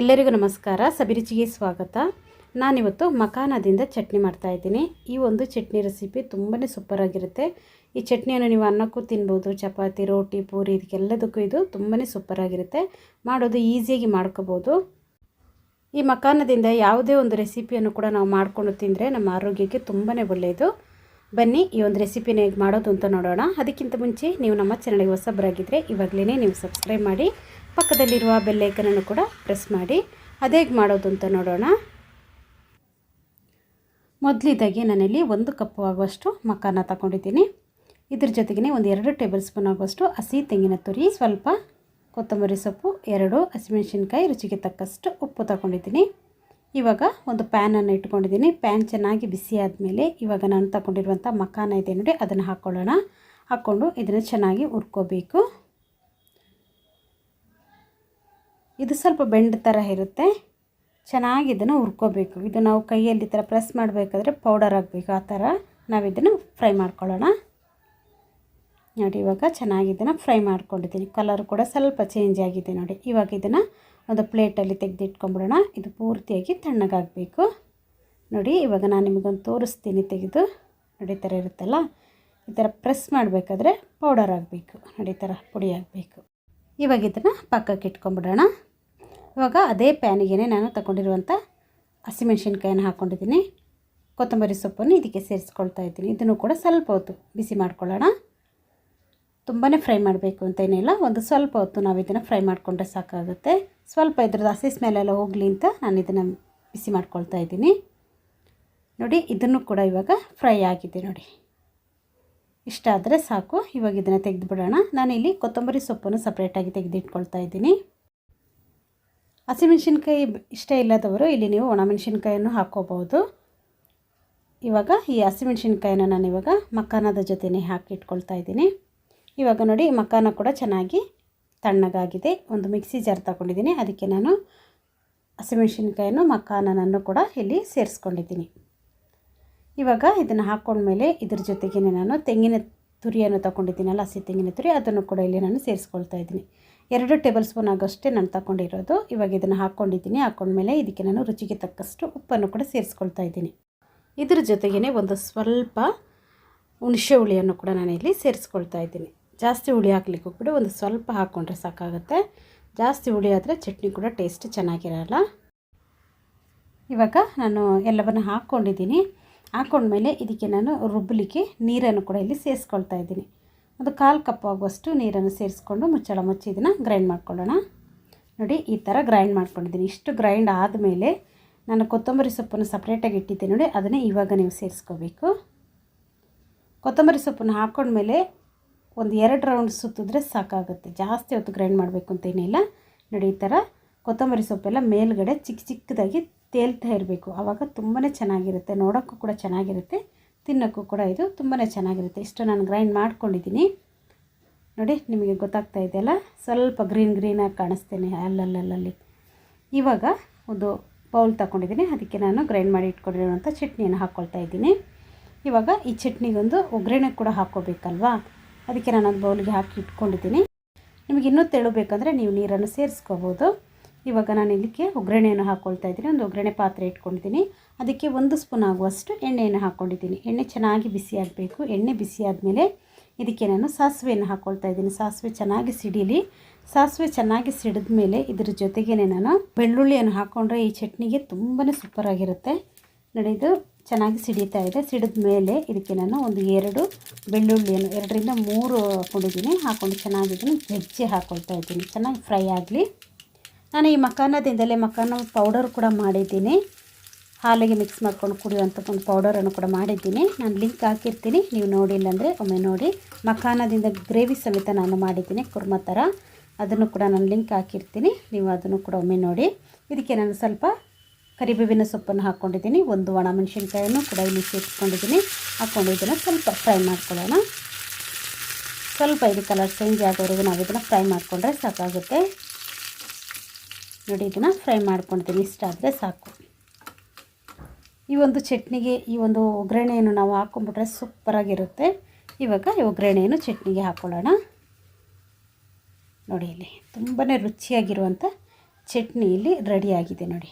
ಎಲ್ಲರಿಗೂ ನಮಸ್ಕಾರ. ಸಬಿರುಚಿಗೆ ಸ್ವಾಗತ. ನಾನಿವತ್ತು ಮಕಾನದಿಂದ ಚಟ್ನಿ ಮಾಡ್ತಾಯಿದ್ದೀನಿ ಈ ಒಂದು ಚಟ್ನಿ ರೆಸಿಪಿ ತುಂಬಾ ಸೂಪರಾಗಿರುತ್ತೆ ಈ ಚಟ್ನಿಯನ್ನು ನೀವು ಅನ್ನಕ್ಕೂ ತಿನ್ಬೋದು, ಚಪಾತಿ, ರೋಟಿ, ಪೂರಿ ಇದಕ್ಕೆಲ್ಲದಕ್ಕೂ ಇದು ತುಂಬಾ ಸೂಪರಾಗಿರುತ್ತೆ ಮಾಡೋದು ಈಸಿಯಾಗಿ ಮಾಡ್ಕೋಬೋದು. ಈ ಮಕಾನದಿಂದ ಯಾವುದೇ ಒಂದು ರೆಸಿಪಿಯನ್ನು ಕೂಡ ನಾವು ಮಾಡಿಕೊಂಡು ತಿಂದರೆ ನಮ್ಮ ಆರೋಗ್ಯಕ್ಕೆ ತುಂಬಾ ಒಳ್ಳೆಯದು. ಬನ್ನಿ, ಈ ಒಂದು ರೆಸಿಪಿನ ಹೇಗೆ ಮಾಡೋದು ಅಂತ ನೋಡೋಣ. ಅದಕ್ಕಿಂತ ಮುಂಚೆ ನೀವು ನಮ್ಮ ಚಾನಲ್ಗೆ ಹೊಸಬರಾಗಿದ್ದರೆ ಇವಾಗಲೇ ನೀವು ಸಬ್ಸ್ಕ್ರೈಬ್ ಮಾಡಿ. ಪಕ್ಕದಲ್ಲಿರುವ ಬೆಲ್ಲೈಕನನ್ನು ಕೂಡ ಪ್ರೆಸ್ ಮಾಡಿ. ಅದು ಮಾಡೋದು ಅಂತ ನೋಡೋಣ. ಮೊದಲಿದ್ದಾಗಿ ನಾನಿಲ್ಲಿ ಒಂದು ಕಪ್ಪು ಆಗುವಷ್ಟು ಮಕ್ಕನ ತಗೊಂಡಿದ್ದೀನಿ. ಇದ್ರ ಜೊತೆಗೆ ಒಂದು ಎರಡು ಟೇಬಲ್ ಸ್ಪೂನ್ ಆಗುವಷ್ಟು ಹಸಿ ತೆಂಗಿನ ತುರಿ, ಸ್ವಲ್ಪ ಕೊತ್ತಂಬರಿ ಸೊಪ್ಪು, ಎರಡು ಹಸಿಮೆಣಸಿನ್ಕಾಯಿ, ರುಚಿಗೆ ತಕ್ಕಷ್ಟು ಉಪ್ಪು ತಗೊಂಡಿದ್ದೀನಿ. ಇವಾಗ ಒಂದು ಪ್ಯಾನನ್ನು ಇಟ್ಕೊಂಡಿದ್ದೀನಿ. ಪ್ಯಾನ್ ಚೆನ್ನಾಗಿ ಬಿಸಿ ಆದಮೇಲೆ ಇವಾಗ ನಾನು ತಗೊಂಡಿರುವಂಥ ಮಕಾನ ಇದೆ ನೋಡಿ, ಅದನ್ನು ಹಾಕ್ಕೊಳ್ಳೋಣ ಹಾಕ್ಕೊಂಡು ಇದನ್ನು ಚೆನ್ನಾಗಿ ಹುರ್ಕೋಬೇಕು. ಇದು ಸ್ವಲ್ಪ ಬೆಂಡ್ ಥರ ಇರುತ್ತೆ. ಚೆನ್ನಾಗಿ ಇದನ್ನು ಹುರ್ಕೋಬೇಕು. ಇದು ನಾವು ಕೈಯಲ್ಲಿ ಈ ಥರ ಪ್ರೆಸ್ ಮಾಡಬೇಕಾದ್ರೆ ಪೌಡರ್ ಆಗಬೇಕು ಆ ಥರ ನಾವು ಇದನ್ನು ಫ್ರೈ ಮಾಡ್ಕೊಳ್ಳೋಣ. ನೋಡಿ, ಇವಾಗ ಚೆನ್ನಾಗಿ ಇದನ್ನು ಫ್ರೈ ಮಾಡ್ಕೊಂಡಿದ್ದೀನಿ. ಕಲರ್ ಕೂಡ ಸ್ವಲ್ಪ ಚೇಂಜ್ ಆಗಿದೆ ನೋಡಿ. ಇವಾಗ ಇದನ್ನು ಒಂದು ಪ್ಲೇಟಲ್ಲಿ ತೆಗೆದಿಟ್ಕೊಂಬಿಡೋಣ ಇದು ಪೂರ್ತಿಯಾಗಿ ತಣ್ಣಗಾಗಬೇಕು. ನೋಡಿ, ಇವಾಗ ನಾನು ನಿಮಗೊಂದು ತೋರಿಸ್ತೀನಿ ತೆಗೆದು. ನೋಡಿ ಥರ ಇರುತ್ತಲ್ಲ? ಈ ಥರ ಪ್ರೆಸ್ ಮಾಡಬೇಕಾದ್ರೆ ಪೌಡರ್ ಆಗಬೇಕು ನೋಡಿ ಥರ ಪುಡಿ ಆಗಬೇಕು ಇವಾಗ ಇದನ್ನು ಪಕ್ಕಕ್ಕೆ ಇಟ್ಕೊಂಬಿಡೋಣ ಇವಾಗ ಅದೇ ಪ್ಯಾನಿಗೆ ನಾನು ತಗೊಂಡಿರುವಂಥ ಹಸಿಮೆಣ್ಸಿನ್ಕಾಯನ್ನು ಹಾಕ್ಕೊಂಡಿದ್ದೀನಿ ಕೊತ್ತಂಬರಿ ಸೊಪ್ಪನ್ನು ಇದಕ್ಕೆ ಸೇರಿಸ್ಕೊಳ್ತಾ ಇದ್ದೀನಿ. ಇದನ್ನು ಕೂಡ ಸ್ವಲ್ಪ ಹೊತ್ತು ಬಿಸಿ ಮಾಡ್ಕೊಳ್ಳೋಣ. ತುಂಬಾ ಫ್ರೈ ಮಾಡಬೇಕು ಅಂತೇನಿಲ್ಲ ಒಂದು ಸ್ವಲ್ಪ ಹೊತ್ತು ನಾವು ಇದನ್ನು ಫ್ರೈ ಮಾಡಿಕೊಂಡ್ರೆ ಸಾಕಾಗುತ್ತೆ. ಸ್ವಲ್ಪ ಇದ್ರದ್ದು ಹಸಿ ಸ್ಮೆಲೆಲ್ಲ ಹೋಗಲಿ ಅಂತ ನಾನು ಇದನ್ನು ಬಿಸಿ ಮಾಡ್ಕೊಳ್ತಾ ಇದ್ದೀನಿ. ನೋಡಿ, ಇದನ್ನು ಕೂಡ ಇವಾಗ ಫ್ರೈ ಆಗಿದೆ ನೋಡಿ. ಇಷ್ಟ ಆದರೆ ಸಾಕು. ಇವಾಗ ಇದನ್ನು ತೆಗೆದು ಬಿಡೋಣ ನಾನಿಲ್ಲಿ ಕೊತ್ತಂಬರಿ ಸೊಪ್ಪನ್ನು ಸಪ್ರೇಟಾಗಿ ತೆಗೆದಿಟ್ಕೊಳ್ತಾ ಇದ್ದೀನಿ. ಹಸಿಮೆಣ್ಸಿನ್ಕಾಯಿ ಇಷ್ಟ ಇಲ್ಲದವರು ಇಲ್ಲಿ ನೀವು ಒಣಮೆಣ್ಸಿನ್ಕಾಯನ್ನು ಹಾಕ್ಕೋಬೋದು ಇವಾಗ ಈ ಹಸಿಮೆಣ್ಸಿನ್ಕಾಯನ್ನು ನಾನು ಇವಾಗ ಜೊತೆನೇ ಹಾಕಿ ಇಟ್ಕೊಳ್ತಾ ಇದ್ದೀನಿ. ಇವಾಗ ನೋಡಿ ಮಕ್ಕಾನ ಕೂಡ ಚೆನ್ನಾಗಿ ತಣ್ಣಗಾಗಿದೆ. ಒಂದು ಮಿಕ್ಸಿ ಜಾರ್ ತಗೊಂಡಿದ್ದೀನಿ. ಅದಕ್ಕೆ ನಾನು ಹಸಿಮೆಣ್ಸಿನ್ಕಾಯನ್ನು ಮಖಾನನನ್ನು ಕೂಡ ಇಲ್ಲಿ ಸೇರಿಸ್ಕೊಂಡಿದ್ದೀನಿ. ಇವಾಗ ಇದನ್ನು ಹಾಕ್ಕೊಂಡ್ಮೇಲೆ ಇದ್ರ ಜೊತೆಗೇ ನಾನು ತೆಂಗಿನ ತುರಿಯನ್ನು ತಗೊಂಡಿದ್ದೀನಲ್ಲ, ಹಸಿ ತೆಂಗಿನ ತುರಿ, ಅದನ್ನು ಕೂಡ ಇಲ್ಲಿ ನಾನು ಸೇರಿಸ್ಕೊಳ್ತಾ ಇದ್ದೀನಿ. ಎರಡು ಟೇಬಲ್ ಸ್ಪೂನ್ ಆಗೋಷ್ಟೇ ನಾನು ತಗೊಂಡಿರೋದು. ಇವಾಗ ಇದನ್ನು ಹಾಕ್ಕೊಂಡಿದ್ದೀನಿ ಹಾಕ್ಕೊಂಡ್ಮೇಲೆ ಇದಕ್ಕೆ ನಾನು ರುಚಿಗೆ ತಕ್ಕಷ್ಟು ಉಪ್ಪನ್ನು ಕೂಡ ಸೇರಿಸ್ಕೊಳ್ತಾ ಇದ್ದೀನಿ. ಇದ್ರ ಜೊತೆಗೇ ಒಂದು ಸ್ವಲ್ಪ ಹುಣಸೆ ಹುಳಿಯನ್ನು ಕೂಡ ನಾನು ಇಲ್ಲಿ ಸೇರಿಸ್ಕೊಳ್ತಾ ಇದ್ದೀನಿ. ಜಾಸ್ತಿ ಹುಳಿ ಹಾಕ್ಲಿಕ್ಕೆ ಕೂಡ ಒಂದು ಸ್ವಲ್ಪ ಹಾಕ್ಕೊಂಡ್ರೆ ಸಾಕಾಗುತ್ತೆ. ಜಾಸ್ತಿ ಹುಳಿ ಆದರೆ ಚಟ್ನಿ ಕೂಡ ಟೇಸ್ಟ್ ಚೆನ್ನಾಗಿರಲ್ಲ. ಇವಾಗ ನಾನು ಎಲ್ಲವನ್ನು ಹಾಕ್ಕೊಂಡಿದ್ದೀನಿ ಹಾಕ್ಕೊಂಡ್ಮೇಲೆ ಇದಕ್ಕೆ ನಾನು ರುಬ್ಬಲಿಕ್ಕೆ ನೀರನ್ನು ಕೂಡ ಇಲ್ಲಿ ಸೇರಿಸ್ಕೊಳ್ತಾ ಇದ್ದೀನಿ. ಒಂದು ಕಾಲು ಕಪ್ ಆಗುವಷ್ಟು ನೀರನ್ನು ಸೇರಿಸ್ಕೊಂಡು ಮುಚ್ಚಳ ಮುಚ್ಚಿ ಇದನ್ನು ಗ್ರೈಂಡ್ ಮಾಡ್ಕೊಳ್ಳೋಣ. ನೋಡಿ, ಈ ಥರ ಗ್ರೈಂಡ್ ಮಾಡ್ಕೊಂಡಿದ್ದೀನಿ. ಇಷ್ಟು ಗ್ರೈಂಡ್ ಆದಮೇಲೆ ನಾನು ಕೊತ್ತಂಬರಿ ಸೊಪ್ಪನ್ನು ಸಪ್ರೇಟಾಗಿ ಇಟ್ಟಿದ್ದೆ ನೋಡಿ, ಅದನ್ನೇ ಇವಾಗ ನೀವು ಸೇರಿಸ್ಕೋಬೇಕು. ಕೊತ್ತಂಬರಿ ಸೊಪ್ಪನ್ನು ಹಾಕ್ಕೊಂಡ್ಮೇಲೆ ಒಂದು ಎರಡು ರೌಂಡ್ ಸುತ್ತಿದ್ರೆ ಸಾಕಾಗುತ್ತೆ. ಜಾಸ್ತಿ ಹೊತ್ತು ಗ್ರೈಂಡ್ ಮಾಡಬೇಕು ಅಂತೇನಿಲ್ಲ ನೋಡಿ, ಈ ಥರ ಕೊತ್ತಂಬರಿ ಸೊಪ್ಪೆಲ್ಲ ಮೇಲ್ಗಡೆ ಚಿಕ್ಕ ಚಿಕ್ಕದಾಗಿ ತೇಲ್ತಾ ಇರಬೇಕು. ಆವಾಗ ತುಂಬಾ ಚೆನ್ನಾಗಿರುತ್ತೆ. ನೋಡೋಕ್ಕೂ ಕೂಡ ಚೆನ್ನಾಗಿರುತ್ತೆ. ತಿನ್ನೋಕ್ಕೂ ಕೂಡ ಇದು ತುಂಬಾ ಚೆನ್ನಾಗಿರುತ್ತೆ. ಇಷ್ಟು ನಾನು ಗ್ರೈಂಡ್ ಮಾಡ್ಕೊಂಡಿದ್ದೀನಿ. ನೋಡಿ, ನಿಮಗೆ ಗೊತ್ತಾಗ್ತಾ ಇದೆಯಲ್ಲ ಸ್ವಲ್ಪ ಗ್ರೀನ್ ಗ್ರೀನಾಗಿ ಕಾಣಿಸ್ತೇನೆ ಅಲ್ಲಲ್ಲಲ್ಲಿ. ಇವಾಗ ಒಂದು ಬೌಲ್ ತಗೊಂಡಿದ್ದೀನಿ. ಅದಕ್ಕೆ ನಾನು ಗ್ರೈಂಡ್ ಮಾಡಿ ಇಟ್ಕೊಂಡಿರುವಂಥ ಚಟ್ನಿಯನ್ನು ಹಾಕ್ಕೊಳ್ತಾ ಇದ್ದೀನಿ. ಇವಾಗ ಈ ಚಟ್ನಿಗೊಂದು ಒಗ್ಗರಣೆ ಕೂಡ ಹಾಕ್ಕೋಬೇಕಲ್ವಾ ಅದಕ್ಕೆ ನಾನು ಒಂದು ಬೌಲಿಗೆ ಹಾಕಿ ಇಟ್ಕೊಂಡಿದ್ದೀನಿ. ನಿಮಗೆ ಇನ್ನೂ ತೆಳುಬೇಕಂದ್ರೆ ನೀವು ನೀರನ್ನು ಸೇರಿಸ್ಕೋಬೋದು. ಇವಾಗ ನಾನು ಇದಕ್ಕೆ ಒಗ್ಗರಣೆಯನ್ನು ಹಾಕ್ಕೊಳ್ತಾ ಇದ್ದೀನಿ. ಒಂದು ಒಗ್ಗರಣೆ ಪಾತ್ರೆ ಇಟ್ಕೊಂಡಿದ್ದೀನಿ. ಅದಕ್ಕೆ ಒಂದು ಸ್ಪೂನ್ ಆಗುವಷ್ಟು ಎಣ್ಣೆಯನ್ನು ಹಾಕ್ಕೊಂಡಿದ್ದೀನಿ ಎಣ್ಣೆ ಚೆನ್ನಾಗಿ ಬಿಸಿ ಆಗಬೇಕು. ಎಣ್ಣೆ ಬಿಸಿ ಆದಮೇಲೆ ಇದಕ್ಕೆ ನಾನು ಸಾಸಿವೆಯನ್ನು ಹಾಕ್ಕೊಳ್ತಾ ಇದ್ದೀನಿ. ಸಾಸಿವೆ ಚೆನ್ನಾಗಿ ಸಿಡಿಲಿ. ಸಾಸಿವೆ ಚೆನ್ನಾಗಿ ಸಿಡಿದ ಮೇಲೆ ಇದ್ರ ಜೊತೆಗೇ ನಾನು ಬೆಳ್ಳುಳ್ಳಿಯನ್ನು ಹಾಕ್ಕೊಂಡ್ರೆ ಈ ಚಟ್ನಿಗೆ ತುಂಬಾ ಸೂಪರಾಗಿರುತ್ತೆ ನಡೆದು ಚೆನ್ನಾಗಿ ಸಿಡಿತಾ ಇದೆ. ಸಿಡಿದ ಮೇಲೆ ಇದಕ್ಕೆ ನಾನು ಒಂದು ಎರಡು ಬೆಳ್ಳುಳ್ಳಿಯನ್ನು, ಎರಡರಿಂದ ಮೂರು ಹಾಕ್ಕೊಂಡಿದ್ದೀನಿ ಹಾಕ್ಕೊಂಡು ಚೆನ್ನಾಗಿದ್ದೀನಿ ಗೆಜ್ಜೆ ಹಾಕ್ಕೊಳ್ತಾ ಇದ್ದೀನಿ. ಚೆನ್ನಾಗಿ ಫ್ರೈ ಆಗಲಿ. ನಾನು ಈ ಮಕಾನದಿಂದಲೇ ಮಕಾನ ಪೌಡರ್ ಕೂಡ ಮಾಡಿದ್ದೀನಿ. ಹಾಲಿಗೆ ಮಿಕ್ಸ್ ಮಾಡ್ಕೊಂಡು ಕುಡಿಯುವಂಥ ಒಂದು ಪೌಡರನ್ನು ಕೂಡ ಮಾಡಿದ್ದೀನಿ. ನಾನು ಲಿಂಕ್ ಹಾಕಿರ್ತೀನಿ. ನೀವು ನೋಡಿಲ್ಲ ಅಂದರೆ ಒಮ್ಮೆ ನೋಡಿ. ಮಖಾನದಿಂದ ಗ್ರೇವಿ ಸಮೇತ ನಾನು ಮಾಡಿದ್ದೀನಿ ಕುರ್ಮ ಥರ. ಅದನ್ನು ಕೂಡ ನಾನು ಲಿಂಕ್ ಹಾಕಿರ್ತೀನಿ. ನೀವು ಅದನ್ನು ಕೂಡ ಒಮ್ಮೆ ನೋಡಿ. ಇದಕ್ಕೆ ನಾನು ಸ್ವಲ್ಪ ಕರಿಬೇವಿನ ಸೊಪ್ಪನ್ನು ಹಾಕ್ಕೊಂಡಿದ್ದೀನಿ. ಒಂದು ಒಣ ಮೆಣಸಿನ್ಕಾಯನ್ನು ಕೂಡ ಇಲ್ಲಿ ಸೇರಿಸ್ಕೊಂಡಿದ್ದೀನಿ. ಹಾಕ್ಕೊಂಡು ಇದನ್ನು ಸ್ವಲ್ಪ ಫ್ರೈ ಮಾಡ್ಕೊಳ್ಳೋಣ. ಸ್ವಲ್ಪ ಇದು ಕಲರ್ ಚೇಂಜ್ ಆಗೋವರೆಗೂ ನಾವು ಇದನ್ನು ಫ್ರೈ ಮಾಡಿಕೊಂಡ್ರೆ ಸಾಕಾಗುತ್ತೆ. ನೋಡಿ, ಇದನ್ನು ಫ್ರೈ ಮಾಡ್ಕೊಳ್ತೀನಿ ಇಷ್ಟ ಆದರೆ ಸಾಕು. ಈ ಒಂದು ಚಟ್ನಿಗೆ, ಈ ಒಂದು ಒಗ್ಗರಣೆಯನ್ನು ನಾವು ಹಾಕ್ಕೊಂಬಿಟ್ರೆ ಸೂಪರಾಗಿರುತ್ತೆ. ಇವಾಗ ಈ ಒಗ್ಗರಣೆಯನ್ನು ಚಟ್ನಿಗೆ ಹಾಕ್ಕೊಳ್ಳೋಣ ನೋಡಿ, ಇಲ್ಲಿ ತುಂಬಾ ರುಚಿಯಾಗಿರುವಂಥ ಚಟ್ನಿ ಇಲ್ಲಿ ರೆಡಿಯಾಗಿದೆ ನೋಡಿ.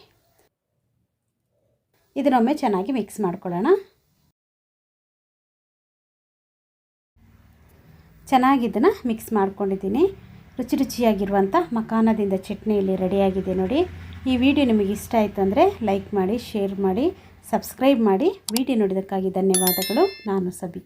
ಇದನ್ನೊಮ್ಮೆ ಚೆನ್ನಾಗಿ ಮಿಕ್ಸ್ ಮಾಡ್ಕೊಳ್ಳೋಣ. ಚೆನ್ನಾಗಿ ಇದನ್ನು ಮಿಕ್ಸ್ ಮಾಡ್ಕೊಂಡಿದ್ದೀನಿ. ರುಚಿ ರುಚಿಯಾಗಿರುವಂಥ ಮಖಾನದಿಂದ ಚಟ್ನಿ ಇಲ್ಲಿ ರೆಡಿಯಾಗಿದೆ ನೋಡಿ. ಈ ವಿಡಿಯೋ ನಿಮಗೆ ಇಷ್ಟ ಆಯಿತು ಅಂದರೆ ಲೈಕ್ ಮಾಡಿ, ಶೇರ್ ಮಾಡಿ, ಸಬ್ಸ್ಕ್ರೈಬ್ ಮಾಡಿ. ವಿಡಿಯೋ ನೋಡಿದ್ದಕ್ಕಾಗಿ ಧನ್ಯವಾದಗಳು. ನಾನು ಸಬಿ.